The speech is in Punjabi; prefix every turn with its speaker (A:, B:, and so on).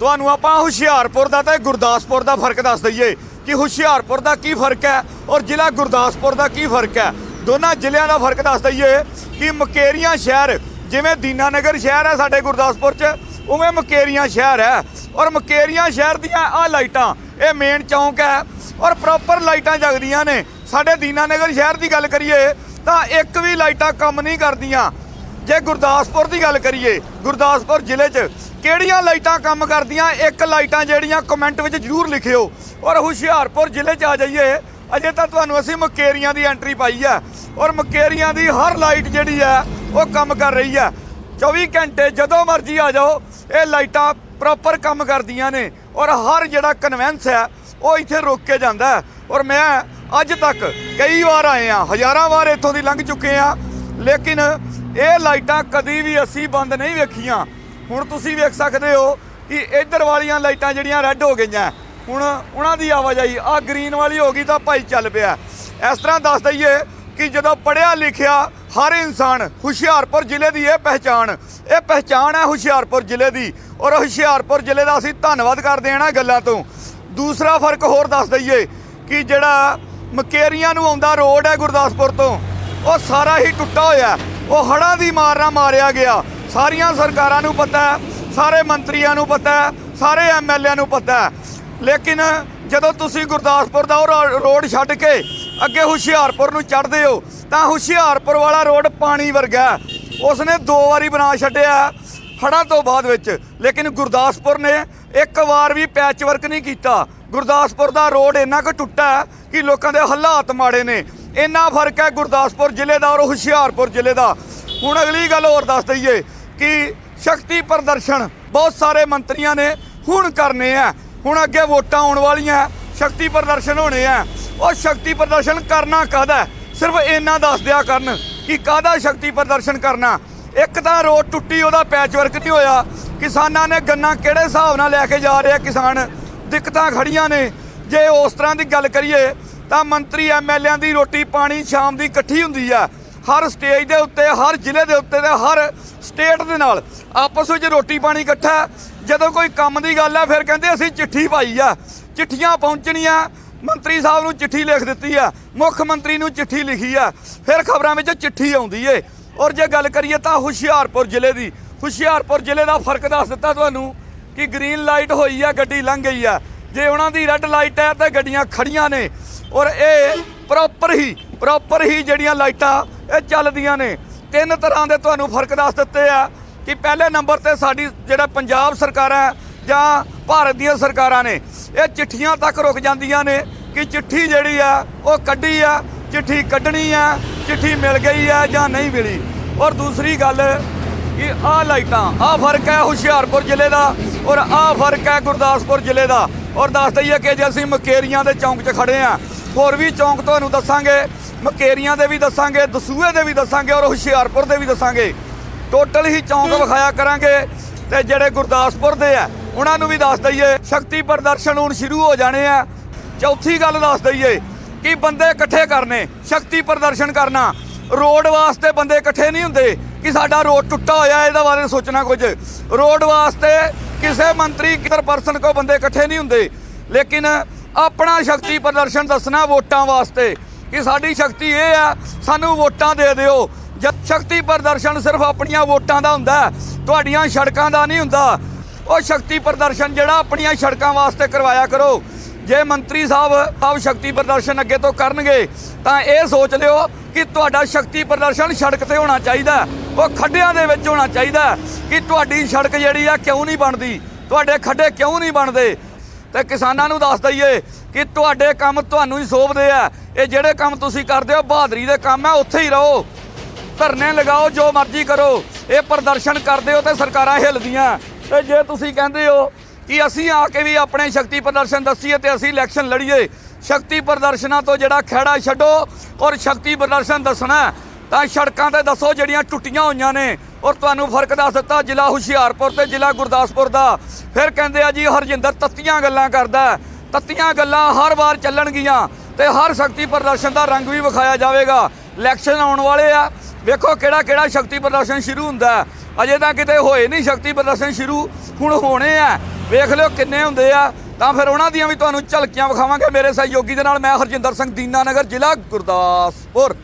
A: ਤੁਹਾਨੂੰ ਆਪਾਂ ਹੁਸ਼ਿਆਰਪੁਰ ਦਾ ਤੇ ਗੁਰਦਾਸਪੁਰ ਦਾ ਫ਼ਰਕ ਦੱਸ ਦਈਏ ਕਿ ਹੁਸ਼ਿਆਰਪੁਰ ਦਾ ਕੀ ਫ਼ਰਕ ਹੈ ਔਰ ਜ਼ਿਲ੍ਹਾ ਗੁਰਦਾਸਪੁਰ ਦਾ ਕੀ ਫ਼ਰਕ ਹੈ? ਦੋਨਾਂ ਜ਼ਿਲ੍ਹਿਆਂ ਦਾ ਫ਼ਰਕ ਦੱਸ ਦਈਏ ਕਿ ਮਕੇਰੀਆਂ ਸ਼ਹਿਰ, ਜਿਵੇਂ ਦੀਨਾਨਗਰ ਸ਼ਹਿਰ ਹੈ ਸਾਡੇ ਗੁਰਦਾਸਪੁਰ 'ਚ, ਉਵੇਂ ਮਕੇਰੀਆਂ ਸ਼ਹਿਰ ਹੈ। ਔਰ ਮਕੇਰੀਆਂ ਸ਼ਹਿਰ ਦੀਆਂ ਆ ਲਾਈਟਾਂ, ਇਹ ਮੇਨ ਚੌਂਕ ਹੈ ਔਰ ਪ੍ਰੋਪਰ ਲਾਈਟਾਂ ਜਗਦੀਆਂ ਨੇ। ਸਾਡੇ ਦੀਨਾਨਗਰ ਸ਼ਹਿਰ ਦੀ ਗੱਲ ਕਰੀਏ ਤਾਂ ਇੱਕ ਵੀ ਲਾਈਟਾਂ ਕੰਮ ਨਹੀਂ ਕਰਦੀਆਂ। ਜੇ ਗੁਰਦਾਸਪੁਰ ਦੀ ਗੱਲ ਕਰੀਏ, ਗੁਰਦਾਸਪੁਰ ਜ਼ਿਲ੍ਹੇ 'ਚ ਕਿਹੜੀਆਂ ਲਾਈਟਾਂ ਕੰਮ ਕਰਦੀਆਂ? ਇੱਕ ਲਾਈਟਾਂ ਜਿਹੜੀਆਂ ਕਮੈਂਟ ਵਿੱਚ ਜਰੂਰ ਲਿਖਿਓ। ਔਰ ਹੁਸ਼ਿਆਰਪੁਰ ਜ਼ਿਲ੍ਹੇ 'ਚ ਆ ਜਾਈਏ, ਅਜੇ ਤਾਂ ਤੁਹਾਨੂੰ ਅਸੀਂ ਮਕੇਰੀਆਂ ਦੀ ਐਂਟਰੀ ਪਾਈ ਹੈ। ਔਰ ਮਕੇਰੀਆਂ ਦੀ ਹਰ ਲਾਈਟ ਜਿਹੜੀ ਹੈ, ਉਹ ਕੰਮ ਕਰ ਰਹੀ ਹੈ। 24 ਘੰਟੇ ਜਦੋਂ ਮਰਜ਼ੀ ਆ ਜਾਓ, ਇਹ ਲਾਈਟਾਂ ਪ੍ਰੋਪਰ ਕੰਮ ਕਰਦੀਆਂ ਨੇ। ਔਰ ਹਰ ਜਿਹੜਾ ਕਨਵੈਂਸ ਹੈ, ਉਹ ਇੱਥੇ ਰੁਕ ਕੇ ਜਾਂਦਾ ਔਰ ਮੈਂ ਅੱਜ ਤੱਕ ਕਈ ਵਾਰ ਆਏ ਆ ਹਜ਼ਾਰਾਂ ਵਾਰ ਇੱਥੋਂ ਦੀ ਲੰਘ ਚੁੱਕੇ ਆ ਲੇਕਿਨ ਇਹ ਲਾਈਟਾਂ ਕਦੀ ਵੀ ਅਸੀਂ ਬੰਦ ਨਹੀਂ ਵੇਖੀਆਂ। ਹੁਣ ਤੁਸੀਂ ਵੇਖ ਸਕਦੇ ਹੋ ਕਿ ਇੱਧਰ ਵਾਲੀਆਂ ਲਾਈਟਾਂ ਜਿਹੜੀਆਂ ਰੈੱਡ ਹੋ ਗਈਆਂ। ਹੁਣ ਉਹਨਾਂ ਦੀ ਆਵਾਜਾਈ ਆ ਗ੍ਰੀਨ ਵਾਲੀ ਹੋ ਗਈ ਤਾਂ ਭਾਈ ਚੱਲ ਪਿਆ। ਇਸ ਤਰ੍ਹਾਂ ਦੱਸ ਦਈਏ ਕਿ ਜਦੋਂ ਪੜਿਆ ਲਿਖਿਆ ਹਰ ਇਨਸਾਨ ਹੁਸ਼ਿਆਰਪੁਰ ਜ਼ਿਲ੍ਹੇ ਦੀ ਇਹ ਪਹਿਚਾਣ ਇਹ ਪਹਿਚਾਣ ਹੈ ਹੁਸ਼ਿਆਰਪੁਰ ਜ਼ਿਲ੍ਹੇ ਦੀ। ਔਰ ਹੁਸ਼ਿਆਰਪੁਰ ਜ਼ਿਲ੍ਹੇ ਦਾ ਅਸੀਂ ਧੰਨਵਾਦ ਕਰਦੇ ਹਾਂ ਇਹਨਾਂ ਗੱਲਾਂ ਤੋਂ। ਦੂਸਰਾ ਫ਼ਰਕ ਹੋਰ ਦੱਸ ਦਈਏ ਕਿ ਜਿਹੜਾ ਮਕੇਰੀਆਂ ਨੂੰ ਆਉਂਦਾ ਰੋਡ ਹੈ ਗੁਰਦਾਸਪੁਰ ਤੋਂ, ਉਹ ਸਾਰਾ ਹੀ ਟੁੱਟਾ ਹੋਇਆ। ਉਹ ਹੜ੍ਹਾਂ ਦੀ ਮਾਰਨਾ ਮਾਰਿਆ ਗਿਆ। ਸਾਰੀਆਂ ਸਰਕਾਰਾਂ ਨੂੰ ਪਤਾ ਹੈ, ਸਾਰੇ ਮੰਤਰੀਆਂ ਨੂੰ ਪਤਾ ਹੈ, ਸਾਰੇ ਐਮਐਲਏ ਨੂੰ ਪਤਾ ਹੈ। ਲੇਕਿਨ ਜਦੋਂ ਤੁਸੀਂ ਗੁਰਦਾਸਪੁਰ ਦਾ ਉਹ ਰੋਡ ਛੱਡ ਕੇ ਅੱਗੇ ਹੁਸ਼ਿਆਰਪੁਰ ਨੂੰ ਚੜ੍ਹਦੇ ਹੋ, ਤਾਂ ਹੁਸ਼ਿਆਰਪੁਰ ਵਾਲਾ ਰੋਡ ਪਾਣੀ ਵਰਗਾ ਹੈ। ਉਸਨੇ ਦੋ ਵਾਰੀ ਬਣਾ ਛੱਡਿਆ ਹੜ੍ਹਾਂ ਤੋਂ ਬਾਅਦ ਵਿੱਚ। ਲੇਕਿਨ ਗੁਰਦਾਸਪੁਰ ਨੇ ਇੱਕ ਵਾਰ ਵੀ ਪੈਚ ਵਰਕ ਨਹੀਂ ਕੀਤਾ। ਗੁਰਦਾਸਪੁਰ ਦਾ ਰੋਡ ਇੰਨਾ ਕੁ ਟੁੱਟਾ ਕਿ ਲੋਕਾਂ ਦੇ ਹਾਲਾਤ ਮਾੜੇ ਨੇ। ਇੰਨਾ ਫ਼ਰਕ ਹੈ ਗੁਰਦਾਸਪੁਰ ਜ਼ਿਲ੍ਹੇ ਦਾ ਔਰ ਹੁਸ਼ਿਆਰਪੁਰ ਜ਼ਿਲ੍ਹੇ ਦਾ। ਹੁਣ ਅਗਲੀ ਗੱਲ ਹੋਰ ਦੱਸ ਦਈਏ ਕਿ ਸ਼ਕਤੀ ਪ੍ਰਦਰਸ਼ਨ ਬਹੁਤ ਸਾਰੇ ਮੰਤਰੀਆਂ ਨੇ ਹੁਣ ਕਰਨੇ ਆ। ਹੁਣ ਅੱਗੇ ਵੋਟਾਂ ਆਉਣ ਵਾਲੀਆਂ ਸ਼ਕਤੀ ਪ੍ਰਦਰਸ਼ਨ ਹੋਣੇ ਆ। ਉਹ ਸ਼ਕਤੀ ਪ੍ਰਦਰਸ਼ਨ ਕਰਨਾ ਕਾਹਦਾ ਸਿਰਫ ਇੰਨਾ ਦੱਸ ਦਿਆ ਕਰਨ ਕਿ ਕਾਹਦਾ ਸ਼ਕਤੀ ਪ੍ਰਦਰਸ਼ਨ ਕਰਨਾ। ਇੱਕ ਤਾਂ ਰੋਡ ਟੁੱਟੀ, ਉਹਦਾ ਪੈਚ ਵਰਕ ਨਹੀਂ ਹੋਇਆ। ਕਿਸਾਨਾਂ ਨੇ ਗੰਨਾ ਕਿਹੜੇ ਹਿਸਾਬ ਨਾਲ ਲੈ ਕੇ ਜਾ ਰਿਹਾ ਕਿਸਾਨ? ਦਿੱਕਤਾਂ ਖੜੀਆਂ ਨੇ। ਜੇ ਉਸ ਤਰ੍ਹਾਂ ਦੀ ਗੱਲ ਕਰੀਏ ਤਾਂ ਮੰਤਰੀ ਐਮਐਲਏਆਂ ਦੀ ਰੋਟੀ ਪਾਣੀ ਸ਼ਾਮ ਦੀ ਇਕੱਠੀ ਹੁੰਦੀ ਆ। ਹਰ ਸਟੇਜ ਦੇ ਉੱਤੇ, ਹਰ ਜ਼ਿਲ੍ਹੇ ਦੇ ਉੱਤੇ ਤੇ ਹਰ ਸਟੇਟ ਦੇ ਨਾਲ ਆਪਸ ਵਿੱਚ ਰੋਟੀ ਪਾਣੀ ਇਕੱਠਾ ਜਦੋਂ ਕੋਈ ਕੰਮ ਦੀ ਗੱਲ ਹੈ ਫਿਰ ਕਹਿੰਦੇ ਅਸੀਂ ਚਿੱਠੀ ਪਾਈ ਆ। ਚਿੱਠੀਆਂ ਪਹੁੰਚਣੀਆਂ, ਮੰਤਰੀ ਸਾਹਿਬ ਨੂੰ ਚਿੱਠੀ ਲਿਖ ਦਿੱਤੀ ਆ। ਮੁੱਖ ਮੰਤਰੀ ਨੂੰ ਚਿੱਠੀ ਲਿਖੀ ਆ। ਫਿਰ ਖਬਰਾਂ ਵਿੱਚ ਚਿੱਠੀ ਆਉਂਦੀ ਏ। ਔਰ ਜੇ ਗੱਲ ਕਰੀਏ ਤਾਂ ਹੁਸ਼ਿਆਰਪੁਰ ਜ਼ਿਲ੍ਹੇ ਦੀ। ਹੁਸ਼ਿਆਰਪੁਰ ਜ਼ਿਲ੍ਹੇ ਦਾ ਫ਼ਰਕ ਦੱਸ ਦਿੱਤਾ ਤੁਹਾਨੂੰ ਕਿ ਗ੍ਰੀਨ ਲਾਈਟ ਹੋਈ ਆ, ਗੱਡੀ ਲੰਘ ਗਈ ਆ। ਜੇ ਉਹਨਾਂ ਦੀ ਰੈੱਡ ਲਾਈਟ ਹੈ ਤਾਂ ਗੱਡੀਆਂ ਖੜੀਆਂ ਨੇ। ਔਰ ਇਹ ਪ੍ਰੋਪਰ ਹੀ ਪ੍ਰੋਪਰ ਹੀ ਜਿਹੜੀਆਂ ਲਾਈਟਾਂ ਇਹ ਚੱਲਦੀਆਂ ਨੇ। ਤਿੰਨ ਤਰ੍ਹਾਂ ਦੇ ਤੁਹਾਨੂੰ ਫ਼ਰਕ ਦੱਸ ਦਿੱਤੇ ਆ ਕਿ ਪਹਿਲੇ ਨੰਬਰ ਤੇ ਸਾਡੀ ਜਿਹੜਾ ਪੰਜਾਬ ਸਰਕਾਰਾਂ ਹੈ ਜਾਂ ਭਾਰਤ ਦੀਆਂ ਸਰਕਾਰਾਂ ਨੇ, ਇਹ ਚਿੱਠੀਆਂ ਤੱਕ ਰੁਕ ਜਾਂਦੀਆਂ ਨੇ ਕਿ ਚਿੱਠੀ ਜਿਹੜੀ ਆ ਉਹ ਕੱਢੀ ਆ, ਚਿੱਠੀ ਕੱਢਣੀ ਆ, ਚਿੱਠੀ ਮਿਲ ਗਈ ਆ ਜਾਂ ਨਹੀਂ ਮਿਲੀ। ਔਰ ਦੂਸਰੀ ਗੱਲ ਕਿ ਆਹ ਲਾਈਟਾਂ, ਆਹ ਫ਼ਰਕ ਹੈ ਹੁਸ਼ਿਆਰਪੁਰ ਜ਼ਿਲ੍ਹੇ ਦਾ ਔਰ ਆਹ ਫ਼ਰਕ ਹੈ ਗੁਰਦਾਸਪੁਰ ਜ਼ਿਲ੍ਹੇ ਦਾ। ਔਰ ਦੱਸ ਦਈਏ ਕਿ ਜੇ ਅਸੀਂ ਮਕੇਰੀਆਂ ਦੇ ਚੌਂਕ 'ਚ ਖੜੇ ਆ ਹੋਰ ਵੀ ਚੌਂਕ ਤੁਹਾਨੂੰ ਦੱਸਾਂਗੇ ਮਕੇਰੀਆਂ ਦੇ ਵੀ ਦੱਸਾਂਗੇ ਦਸੂਹੇ ਦੇ ਵੀ ਦੱਸਾਂਗੇ ਔਰ ਹੁਸ਼ਿਆਰਪੁਰ ਦੇ ਵੀ ਦੱਸਾਂਗੇ। ਟੋਟਲ ਹੀ ਚੌਂਕ ਵਿਖਾਇਆ ਕਰਾਂਗੇ ਤੇ ਜਿਹੜੇ ਗੁਰਦਾਸਪੁਰ ਦੇ ਆ ਉਹਨਾਂ ਨੂੰ ਵੀ ਦੱਸ ਦਈਏ ਸ਼ਕਤੀ ਪ੍ਰਦਰਸ਼ਨ ਹੁਣ ਸ਼ੁਰੂ ਹੋ ਜਾਣੇ ਆ। ਚੌਥੀ ਗੱਲ ਦੱਸ ਦਈਏ ਕਿ ਬੰਦੇ ਇਕੱਠੇ ਕਰਨੇ ਸ਼ਕਤੀ ਪ੍ਰਦਰਸ਼ਨ ਕਰਨਾ। ਰੋਡ ਵਾਸਤੇ ਬੰਦੇ ਇਕੱਠੇ ਨਹੀਂ ਹੁੰਦੇ ਕਿ ਸਾਡਾ ਰੋਡ ਟੁੱਟਾ ਹੋਇਆ ਇਹਦਾ ਬਾਰੇ ਸੋਚਣਾ ਕੁਝ। ਰੋਡ ਵਾਸਤੇ ਕਿਸੇ ਮੰਤਰੀ ਕਿਦਰ ਪਰਸਨ ਕੋ ਬੰਦੇ ਇਕੱਠੇ ਨਹੀਂ ਹੁੰਦੇ। ਲੇਕਿਨ ਆਪਣਾ ਸ਼ਕਤੀ ਪ੍ਰਦਰਸ਼ਨ ਦੱਸਣਾ ਵੋਟਾਂ ਵਾਸਤੇ ਕਿ ਸਾਡੀ ਸ਼ਕਤੀ ਇਹ ਆ, ਸਾਨੂੰ ਵੋਟਾਂ ਦੇ ਦਿਓ। ਜਦ ਸ਼ਕਤੀ ਪ੍ਰਦਰਸ਼ਨ ਸਿਰਫ ਆਪਣੀਆਂ ਵੋਟਾਂ ਦਾ ਹੁੰਦਾ, ਤੁਹਾਡੀਆਂ ਸੜਕਾਂ ਦਾ ਨਹੀਂ ਹੁੰਦਾ। ਉਹ ਸ਼ਕਤੀ ਪ੍ਰਦਰਸ਼ਨ ਜਿਹੜਾ ਆਪਣੀਆਂ ਸੜਕਾਂ ਵਾਸਤੇ ਕਰਵਾਇਆ ਕਰੋ। ਜੇ ਮੰਤਰੀ ਸਾਹਿਬ ਆਪ ਸ਼ਕਤੀ ਪ੍ਰਦਰਸ਼ਨ ਅੱਗੇ ਤੋਂ ਕਰਨਗੇ, ਤਾਂ ਇਹ ਸੋਚ ਲਿਓ ਕਿ ਤੁਹਾਡਾ ਸ਼ਕਤੀ ਪ੍ਰਦਰਸ਼ਨ ਸੜਕ ਤੇ ਹੋਣਾ ਚਾਹੀਦਾ। ਉਹ ਖੱਡਿਆਂ ਦੇ ਵਿੱਚ ਹੋਣਾ ਚਾਹੀਦਾ ਕਿ ਤੁਹਾਡੀ ਸੜਕ ਜਿਹੜੀ ਆ ਕਿਉਂ ਨਹੀਂ ਬਣਦੀ? ਤੁਹਾਡੇ ਖੱਡੇ ਕਿਉਂ ਨਹੀਂ ਬਣਦੇ? ਤੇ ਕਿਸਾਨਾਂ ਨੂੰ ਦੱਸ ਦਈਏ ਕਿ ਤੁਹਾਡੇ ਕੰਮ ਤੁਹਾਨੂੰ ਹੀ ਸੋਭਦੇ ਆ। ਇਹ ਜਿਹੜੇ ਕੰਮ ਤੁਸੀਂ ਕਰਦੇ ਹੋ, ਬਹਾਦਰੀ ਦੇ ਕੰਮ ਆ, ਉੱਥੇ ਹੀ ਰਹੋ। ਧਰਨੇ ਲਗਾਓ, ਜੋ ਮਰਜ਼ੀ ਕਰੋ। ਇਹ ਪ੍ਰਦਰਸ਼ਨ ਕਰਦੇ ਹੋ ਤੇ ਸਰਕਾਰਾਂ ਹਿੱਲਦੀਆਂ। ਤੇ ਜੇ ਤੁਸੀਂ ਕਹਿੰਦੇ ਹੋ ਕਿ ਅਸੀਂ ਆ ਕੇ ਵੀ ਆਪਣੇ ਸ਼ਕਤੀ ਪ੍ਰਦਰਸ਼ਨ ਦੱਸੀਏ ਤੇ ਅਸੀਂ ਇਲੈਕਸ਼ਨ ਲੜੀਏ, ਸ਼ਕਤੀ ਪ੍ਰਦਰਸ਼ਨਾਂ ਤੋਂ ਜਿਹੜਾ ਖਹਿੜਾ ਛੱਡੋ ਔਰ ਸ਼ਕਤੀ ਪ੍ਰਦਰਸ਼ਨ ਦੱਸਣਾ ਤਾਂ ਸੜਕਾਂ ਤੇ ਦੱਸੋ ਜਿਹੜੀਆਂ ਟੁੱਟੀਆਂ ਹੋਈਆਂ ਨੇ। ਔਰ ਤੁਹਾਨੂੰ ਫ਼ਰਕ ਦੱਸ ਦਿੱਤਾ, ਜ਼ਿਲ੍ਹਾ ਹੁਸ਼ਿਆਰਪੁਰ ਤੇ ਜ਼ਿਲ੍ਹਾ ਗੁਰਦਾਸਪੁਰ ਦਾ। ਫਿਰ ਕਹਿੰਦੇ ਆ ਜੀ, ਹਰਜਿੰਦਰ ਤੱਤੀਆਂ ਗੱਲਾਂ ਕਰਦਾ ਤੱਤੀਆਂ ਗੱਲਾਂ ਹਰ ਵਾਰ ਚੱਲਣਗੀਆਂ ਤੇ ਹਰ ਸ਼ਕਤੀ ਪ੍ਰਦਰਸ਼ਨ ਦਾ ਰੰਗ ਵੀ ਵਿਖਾਇਆ ਜਾਵੇਗਾ। ਇਲੈਕਸ਼ਨ ਆਉਣ ਵਾਲੇ ਆ। ਵੇਖੋ ਕਿਹੜਾ ਕਿਹੜਾ ਸ਼ਕਤੀ ਪ੍ਰਦਰਸ਼ਨ ਸ਼ੁਰੂ ਹੁੰਦਾ ਅਜੇ ਤਾਂ ਕਿਤੇ ਹੋਏ ਨਹੀਂ ਸ਼ਕਤੀ ਪ੍ਰਦਰਸ਼ਨ ਸ਼ੁਰੂ, ਹੁਣ ਹੋਣੇ ਆ। ਵੇਖ ਲਿਓ ਕਿੰਨੇ ਹੁੰਦੇ ਆ। ਤਾਂ ਫਿਰ ਉਹਨਾਂ ਦੀਆਂ ਵੀ ਤੁਹਾਨੂੰ ਝਲਕੀਆਂ ਵਿਖਾਵਾਂਗੇ। ਮੇਰੇ ਸਹਿਯੋਗੀ ਦੇ ਨਾਲ ਮੈਂ ਹਰਜਿੰਦਰ ਸਿੰਘ ਦੀਨਾਨਗਰ, ਜ਼ਿਲ੍ਹਾ ਗੁਰਦਾਸਪੁਰ।